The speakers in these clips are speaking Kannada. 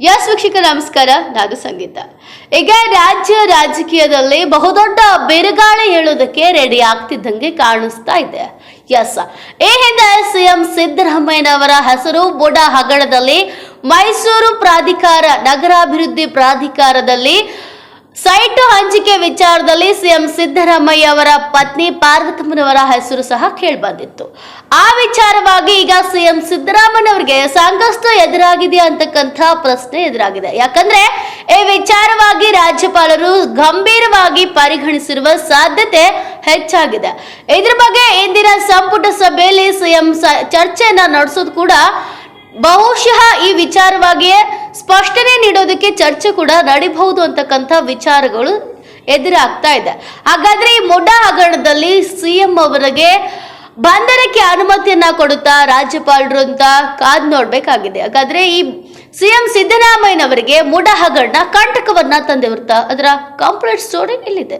ಯಸ್ ವೀಕ್ಷಕ ನಮಸ್ಕಾರ. ನಾನು ಸಂಗೀತ. ಈಗ ರಾಜ್ಯ ರಾಜಕೀಯದಲ್ಲಿ ಬಹುದೊಡ್ಡ ಬಿರುಗಾಳಿ ಹೇಳೋದಕ್ಕೆ ರೆಡಿ ಆಗ್ತಿದ್ದಂಗೆ ಕಾಣಿಸ್ತಾ ಇದೆ. ಎಸ್ ಈ ಹಿಂದೆ ಸಿಎಂ ಸಿದ್ದರಾಮಯ್ಯನವರ ಹೆಸರು ಬುಡ ಹಗಣದಲ್ಲಿ ಮೈಸೂರು ಪ್ರಾಧಿಕಾರ ನಗರಾಭಿವೃದ್ಧಿ ಪ್ರಾಧಿಕಾರದಲ್ಲಿ ಸೈಟ್ ಹಂಚಿಕೆ ವಿಚಾರದಲ್ಲಿ ಸಿಎಂ ಸಿದ್ದರಾಮಯ್ಯ ಅವರ ಪತ್ನಿ ಪಾರ್ವತಮ್ಮನವರ ಹೆಸರು ಸಹ ಕೇಳಿಬಂದಿತ್ತು. ಆ ವಿಚಾರವಾಗಿ ಈಗ ಸಿಎಂ ಸಿದ್ದರಾಮಯ್ಯನವರಿಗೆ ಸಾಕಷ್ಟು ಎದುರಾಗಿದೆ ಅಂತಕ್ಕಂಥ ಪ್ರಶ್ನೆ ಎದುರಾಗಿದೆ. ಯಾಕಂದ್ರೆ ಈ ವಿಚಾರವಾಗಿ ರಾಜ್ಯಪಾಲರು ಗಂಭೀರವಾಗಿ ಪರಿಗಣಿಸಿರುವ ಸಾಧ್ಯತೆ ಹೆಚ್ಚಾಗಿದೆ. ಇದ್ರ ಬಗ್ಗೆ ಇಂದಿನ ಸಂಪುಟ ಸಭೆಯಲ್ಲಿ ಸಿಎಂ ಚರ್ಚೆಯನ್ನ ನಡೆಸೋದು ಕೂಡ ಬಹುಶಃ ಈ ವಿಚಾರವಾಗಿಯೇ ಸ್ಪಷ್ಟನೆ ನೀಡೋದಕ್ಕೆ ಚರ್ಚೆ ಕೂಡ ನಡಿಬಹುದು ಅಂತಕ್ಕಂಥ ವಿಚಾರಗಳು ಎದುರಾಗ್ತಾ ಇದೆ. ಹಾಗಾದ್ರೆ ಈ ಮುಡಾ ಹಗರಣದಲ್ಲಿ ಸಿಎಂ ಅವರಿಗೆ ಬಂಧನಕ್ಕೆ ಅನುಮತಿಯನ್ನ ಕೊಡುತ್ತಾ ರಾಜ್ಯಪಾಲರು ಅಂತ ಕಾದ್ ನೋಡ್ಬೇಕಾಗಿದೆ. ಹಾಗಾದ್ರೆ ಈ ಸಿಎಂ ಸಿದ್ದರಾಮಯ್ಯನವರಿಗೆ ಮೊಡ ಹಗರಣ ಕಂಟಕವನ್ನ ತಂದಿರುತ್ತಾ ಅದರ ಕಂಪ್ಲೀಟ್ ಸ್ಟೋರಿ ಇಲ್ಲಿದೆ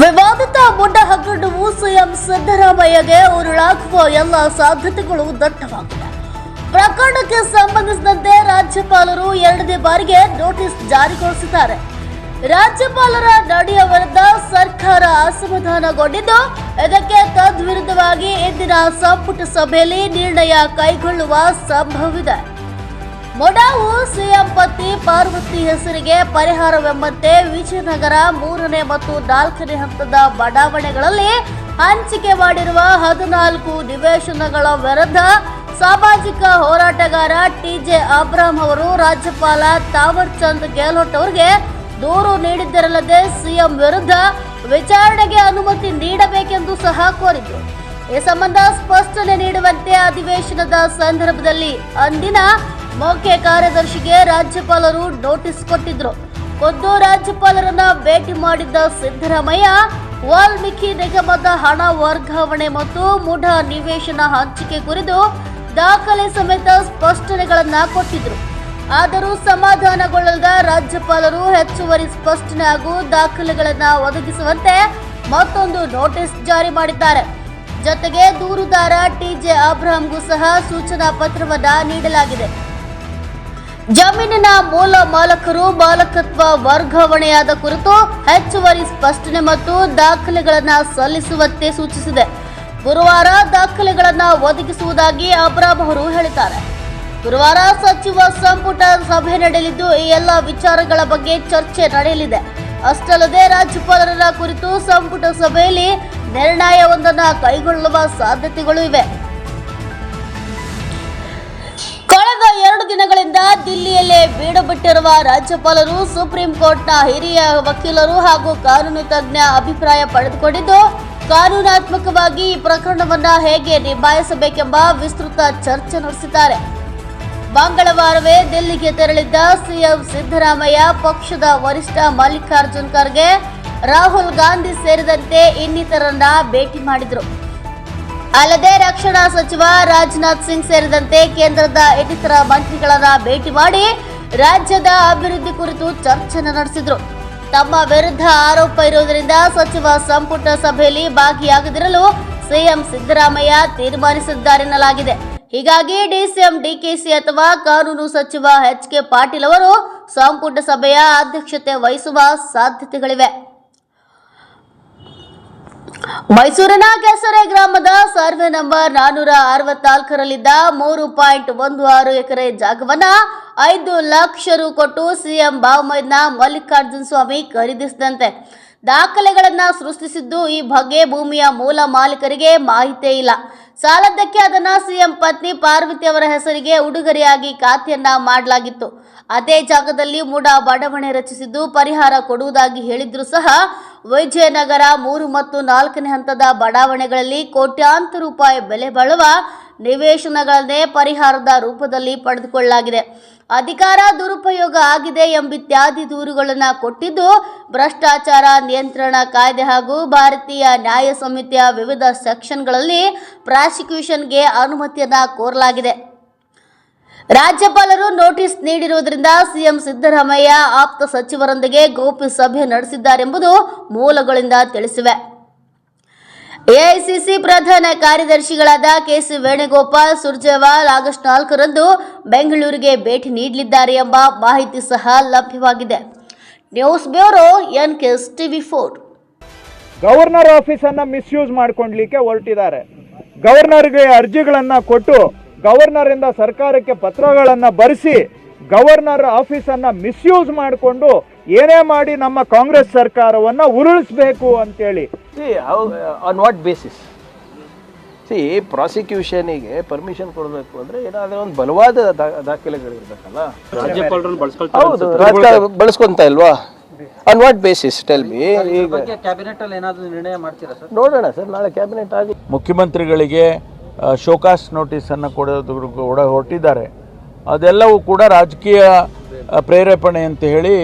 ವಿವಾದಿತ ಬುಡ್ಡ ಹಗರಣವು ಸಿಎಂ ಸಿದ್ದರಾಮಯ್ಯಗೆ ಉರುಳಾಗುವ ಎಲ್ಲ ಸಾಧ್ಯತೆಗಳು ದಟ್ಟವಾಗಿವೆ ಪ್ರಕರಣಕ್ಕೆ ಸಂಬಂಧಿಸಿದಂತೆ ರಾಜ್ಯಪಾಲರು ಎರಡನೇ ಬಾರಿಗೆ ನೋಟಿಸ್ ಜಾರಿಗೊಳಿಸಿದ್ದಾರೆ. ರಾಜ್ಯಪಾಲರ ನಡೆಯ ವಿರುದ್ಧ ಸರ್ಕಾರ ಅಸಮಾಧಾನಗೊಂಡಿದ್ದು, ಇದಕ್ಕೆ ತದ್ವಿರುದ್ಧವಾಗಿ ಇಂದಿನ ಸಂಪುಟ ಸಭೆಯಲ್ಲಿ ನಿರ್ಣಯ ಕೈಗೊಳ್ಳುವ ಸಂಭವವಿದೆ. ಮೊಡಾವು ಸಿಎಂ ಪತ್ನಿ ಪಾರ್ವತಿ ಹೆಸರಿಗೆ ಪರಿಹಾರವೆಂಬಂತೆ ವಿಜಯನಗರ ಮೂರನೇ ಮತ್ತು ನಾಲ್ಕನೇ ಹಂತದ ಬಡಾವಣೆಗಳಲ್ಲಿ ಹಂಚಿಕೆ ಮಾಡಿರುವ ಹದಿನಾಲ್ಕು ನಿವೇಶನಗಳ ವಿರುದ್ಧ ಸಾಮಾಜಿಕ ಹೋರಾಟಗಾರ ಟಿಜೆ ಅಬ್ರಾಂ ಅವರು ರಾಜ್ಯಪಾಲ ತಾವರ್ ಚಂದ್ ಗೆಹ್ಲೋಟ್ ಅವರಿಗೆ ದೂರು ನೀಡಿದ್ದರಲ್ಲದೆ ಸಿಎಂ ವಿರುದ್ಧ ವಿಚಾರಣೆಗೆ ಅನುಮತಿ ನೀಡಬೇಕೆಂದು ಸಹ ಕೋರಿದ್ರು. ಈ ಸಂಬಂಧ ಸ್ಪಷ್ಟನೆ ನೀಡುವಂತೆ ಅಧಿವೇಶನದ ಸಂದರ್ಭದಲ್ಲಿ ಅಂದಿನ ಮುಖ್ಯ ಕಾರ್ಯದರ್ಶಿಗೆ ರಾಜ್ಯಪಾಲರು ನೋಟಿಸ್ ಕೊಟ್ಟಿದ್ರು. ಖುದ್ದು ರಾಜ್ಯಪಾಲರನ್ನ ಭೇಟಿ ಮಾಡಿದ್ದ ಸಿದ್ದರಾಮಯ್ಯ, ವಾಲ್ಮೀಕಿ ನಿಗಮದ ಹಣ ವರ್ಗಾವಣೆ ಮತ್ತು ಮುಢ ನಿವೇಶನ ಹಂಚಿಕೆ ಕುರಿತು ದಾಖಲೆ ಸಮೇತ ಸ್ಪಷ್ಟನೆಗಳನ್ನ ಕೊಟ್ಟಿದ್ರು. ಆದರೂ ಸಮಾಧಾನಗೊಳ್ಳದ ರಾಜ್ಯಪಾಲರು ಹೆಚ್ಚುವರಿ ಸ್ಪಷ್ಟನೆ ಹಾಗೂ ದಾಖಲೆಗಳನ್ನ ಒದಗಿಸುವಂತೆ ಮತ್ತೊಂದು ನೋಟಿಸ್ ಜಾರಿ ಮಾಡಿದ್ದಾರೆ. ಜೊತೆಗೆ ದೂರುದಾರ ಟಿಜೆ ಅಬ್ರಹಾಂಗೂ ಸಹ ಸೂಚನಾ ಪತ್ರವನ್ನ ನೀಡಲಾಗಿದೆ. ಜಮೀನಿನ ಮೂಲ ಮಾಲಕರು ಮಾಲಕತ್ವ ವರ್ಗಾವಣೆಯಾದ ಕುರಿತು ಹೆಚ್ಚುವರಿ ಸ್ಪಷ್ಟನೆ ಮತ್ತು ದಾಖಲೆಗಳನ್ನು ಸಲ್ಲಿಸುವಂತೆ ಸೂಚಿಸಿದೆ. ಗುರುವಾರ ದಾಖಲೆಗಳನ್ನು ಒದಗಿಸುವುದಾಗಿ ಅಬ್ರಾಮ್ ಅವರು ಹೇಳಿದ್ದಾರೆ. ಗುರುವಾರ ಸಚಿವ ಸಂಪುಟ ಸಭೆ ನಡೆಯಲಿದ್ದು, ಈ ಎಲ್ಲ ವಿಚಾರಗಳ ಬಗ್ಗೆ ಚರ್ಚೆ ನಡೆಯಲಿದೆ. ಅಷ್ಟಲ್ಲದೆ ರಾಜ್ಯಪಾಲರ ಕುರಿತು ಸಂಪುಟ ಸಭೆಯಲ್ಲಿ ನಿರ್ಣಯವೊಂದನ್ನು ಕೈಗೊಳ್ಳುವ ಸಾಧ್ಯತೆಗಳು ಇವೆ. ದಿನಗಳಿಂದ ದಿಲ್ಲಿಯಲ್ಲೇ ಬೀಡು ಬಿಟ್ಟಿರುವ ರಾಜ್ಯಪಾಲರು, ಸುಪ್ರೀಂ ಕೋರ್ಟ್ನ ಹಿರಿಯ ವಕೀಲರು ಹಾಗೂ ಕಾನೂನು ತಜ್ಞ ಅಭಿಪ್ರಾಯ ಪಡೆದುಕೊಂಡಿದ್ದು, ಕಾನೂನಾತ್ಮಕವಾಗಿ ಈ ಪ್ರಕರಣವನ್ನು ಹೇಗೆ ನಿಭಾಯಿಸಬೇಕೆಂಬ ವಿಸ್ತೃತ ಚರ್ಚೆ ನಡೆಸಿದ್ದಾರೆ. ಮಂಗಳವಾರವೇ ದಿಲ್ಲಿಗೆ ತೆರಳಿದ್ದ ಸಿಎಂ ಸಿದ್ದರಾಮಯ್ಯ ಪಕ್ಷದ ವರಿಷ್ಠ ಮಲ್ಲಿಕಾರ್ಜುನ್ ಖರ್ಗೆ, ರಾಹುಲ್ ಗಾಂಧಿ ಸೇರಿದಂತೆ ಇನ್ನಿತರನ್ನ ಭೇಟಿ ಮಾಡಿದರು. ಅಲ್ಲದೆ ರಕ್ಷಣಾ ಸಚಿವ ರಾಜನಾಥ್ ಸಿಂಗ್ ಸೇರಿದಂತೆ ಕೇಂದ್ರದ ಇನ್ನಿತರ ಮಂತ್ರಿಗಳನ್ನ ಭೇಟಿ ಮಾಡಿ ರಾಜ್ಯದ ಅಭಿವೃದ್ಧಿ ಕುರಿತು ಚರ್ಚೆ ನಡೆಸಿದ್ರು. ತಮ್ಮ ವಿರುದ್ಧ ಆರೋಪ ಇರುವುದರಿಂದ ಸಚಿವ ಸಂಪುಟ ಸಭೆಯಲ್ಲಿ ಭಾಗಿಯಾಗದಿರಲು ಸಿಎಂ ಸಿದ್ದರಾಮಯ್ಯ ತೀರ್ಮಾನಿಸಿದ್ದಾರೆನ್ನಲಾಗಿದೆ ಹೀಗಾಗಿ ಡಿಸಿಎಂ ಡಿಕೆಸಿ ಅಥವಾ ಕಾನೂನು ಸಚಿವ ಎಚ್ ಕೆ ಪಾಟೀಲ್ ಅವರು ಸಂಪುಟ ಸಭೆಯ ಅಧ್ಯಕ್ಷತೆ ವಹಿಸುವ ಸಾಧ್ಯತೆಗಳಿವೆ. ಮೈಸೂರಿನ ಕೆಸರೆ ಗ್ರಾಮದ ಸರ್ವೆ ನಂಬರ್ ನಾನೂರ ಅರವತ್ನಾಲ್ಕರಲ್ಲಿದ್ದ ಮೂರು ಪಾಯಿಂಟ್ ಒಂದು ಆರು ಎಕರೆ ಜಾಗವನ್ನ ಐದು ಲಕ್ಷ ರು ಕೊಟ್ಟು ಸಿಎಂ ಬಾವುಮೈದ್ನ ಮಲ್ಲಿಕಾರ್ಜುನ ಸ್ವಾಮಿ ಖರೀದಿಸಿದಂತೆ. ದಾಖಲೆಗಳನ್ನ ಸೃಷ್ಟಿಸಿದ್ದು ಈ ಬಗ್ಗೆ ಭೂಮಿಯ ಮೂಲ ಮಾಲೀಕರಿಗೆ ಮಾಹಿತಿ ಇಲ್ಲ. ಸಾಲದ್ದಕ್ಕೆ ಅದನ್ನ ಸಿಎಂ ಪತ್ನಿ ಪಾರ್ವತಿ ಅವರ ಹೆಸರಿಗೆ ಉಡುಗೊರೆಯಾಗಿ ಖಾತೆಯನ್ನ ಮಾಡಲಾಗಿತ್ತು. ಅದೇ ಜಾಗದಲ್ಲಿ ಮೂಡ ಬಡಾವಣೆ ರಚಿಸಿದ್ದು ಪರಿಹಾರ ಕೊಡುವುದಾಗಿ ಹೇಳಿದ್ರು ಸಹ ವಿಜಯನಗರ ಮೂರು ಮತ್ತು ನಾಲ್ಕನೇ ಹಂತದ ಬಡಾವಣೆಗಳಲ್ಲಿ ಕೋಟ್ಯಾಂತರ ರೂಪಾಯಿ ಬೆಲೆ ಬಾಳುವ ನಿವೇಶನಗಳನ್ನೇ ಪರಿಹಾರದ ರೂಪದಲ್ಲಿ ಪಡೆದುಕೊಳ್ಳಲಾಗಿದೆ. ಅಧಿಕಾರ ದುರುಪಯೋಗ ಆಗಿದೆ ಎಂಬಿತ್ಯಾದಿ ದೂರುಗಳನ್ನು ಕೊಟ್ಟಿದ್ದು, ಭ್ರಷ್ಟಾಚಾರ ನಿಯಂತ್ರಣ ಕಾಯ್ದೆ ಹಾಗೂ ಭಾರತೀಯ ನ್ಯಾಯ ಸಮಿತಿಯ ವಿವಿಧ ಸೆಕ್ಷನ್ಗಳಲ್ಲಿ ಪ್ರಾಸಿಕ್ಯೂಷನ್ಗೆ ಅನುಮತಿಯನ್ನು ಕೋರಲಾಗಿದೆ. ರಾಜ್ಯಪಾಲರು ನೋಟಿಸ್ ನೀಡಿರುವುದರಿಂದ ಸಿಎಂ ಸಿದ್ದರಾಮಯ್ಯ ಆಪ್ತ ಸಚಿವರೊಂದಿಗೆ ಗೋಪಿ ಸಭೆ ನಡೆಸಿದ್ದಾರೆಂಬುದು ಮೂಲಗಳಿಂದ ತಿಳಿಸಿವೆ. ಎಐಸಿಸಿ ಪ್ರಧಾನ ಕಾರ್ಯದರ್ಶಿಗಳಾದ ಕೆಸಿ ವೇಣುಗೋಪಾಲ್, ಸುರ್ಜೇವಾಲ್ ಆಗಸ್ಟ್ ನಾಲ್ಕರಂದು ಬೆಂಗಳೂರಿಗೆ ಭೇಟಿ ನೀಡಲಿದ್ದಾರೆ ಎಂಬ ಮಾಹಿತಿ ಸಹ ಲಭ್ಯವಾಗಿದೆ. News bureau N K S TV four. Governor ಆಫೀಸನ್ನು misuse ಮಾಡ್ಕೊಂಡ್ಲಿಕ್ಕೆ ಹೊರಟಿದ್ದಾರೆ. ಗವರ್ನರ್ಗೆ ಅರ್ಜಿಗಳನ್ನು ಕೊಟ್ಟು ಗವರ್ನರಿಂದ ಸರ್ಕಾರಕ್ಕೆ ಪತ್ರಗಳನ್ನು ಬರೆಸಿ ಗವರ್ನರ್ ಆಫೀಸನ್ನು ಮಿಸ್ಯೂಸ್ ಮಾಡಿಕೊಂಡು ಏನೇ ಮಾಡಿ ನಮ್ಮ ಕಾಂಗ್ರೆಸ್ ಸರ್ಕಾರವನ್ನು ಉರುಳಿಸಬೇಕು ಅಂತೇಳಿ. ಹೇಳಿ ಆನ್ ವಾಟ್ ಬೇಸಿಸ್ ಸಿ ಪ್ರಾಸಿಕ್ಯೂಷನಿಗೆ ಪರ್ಮಿಷನ್ ಕೊಡಬೇಕು ಅಂದ್ರೆ ಏನಾದ್ರೂ ಒಂದು ಬಲವಾದ ದಾಖಲೆಗಳಿರ್ಬೇಕಲ್ಲ. ರಾಜ್ಯಪಾಲರು ಹೌದು ಬಳಸ್ಕೊಂತ ಇಲ್ವಾ? On what basis tell me ಈಗ ಕ್ಯಾಬಿನೆಟ್ ಅಲ್ಲಿ ಏನಾದ್ರೂ ನಿರ್ಣಯ ಮಾಡ್ತೀರಾ ಸರ್ ನೋಡೋಣ ಸರ್ ನಾಳೆ ಕ್ಯಾಬಿನೆಟ್ ಆಗಿ ಮುಖ್ಯಮಂತ್ರಿಗಳಿಗೆ ಶೋಕಾಸ್ ನೋಟಿಸನ್ನು ಕೊಡೋದು ಕೂಡ ಹೊರಟಿದ್ದಾರೆ. ಅದೆಲ್ಲವೂ ಕೂಡ ರಾಜಕೀಯ ಪ್ರೇರೇಪಣೆ ಅಂತ ಹೇಳಿ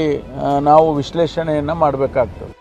ನಾವು ವಿಶ್ಲೇಷಣೆಯನ್ನು ಮಾಡಬೇಕಾಗ್ತದೆ.